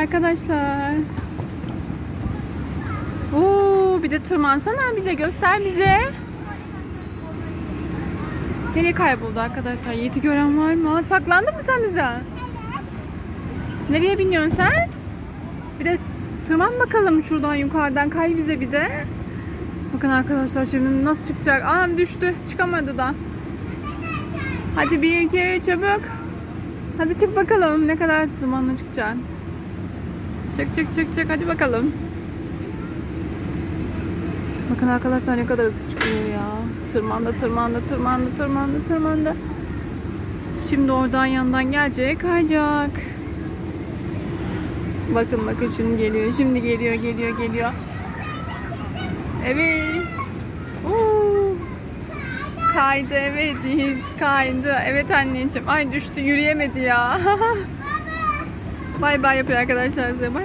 arkadaşlar. Oo, bir de tırmansana bir de göster bize. Nereye kayboldu arkadaşlar? Yiğit'i gören var mı? Aa, Saklandın mı sen bizden? Nereye biniyorsun sen? Bir de tırman bakalım şuradan yukarıdan kay bize bir de. Bakın arkadaşlar şimdi nasıl çıkacak? Anam düştü. Çıkamadı da. Hadi bir iki çabuk. Hadi çık bakalım ne kadar dumanla çıkacaksın. Çık çık çık çık hadi bakalım. Bakın arkadaşlar ne kadar hızlı çıkıyor ya. Tırmandı tırmandı tırmandı tırmandı tırmandı. Şimdi oradan yandan gelecek kayacak. Bakın bakın şimdi geliyor şimdi geliyor geliyor geliyor. Evet. Oo. Kaydı evet kaydı. Evet anneciğim. Ay düştü yürüyemedi ya. bay bay yapıyor arkadaşlar size. Bay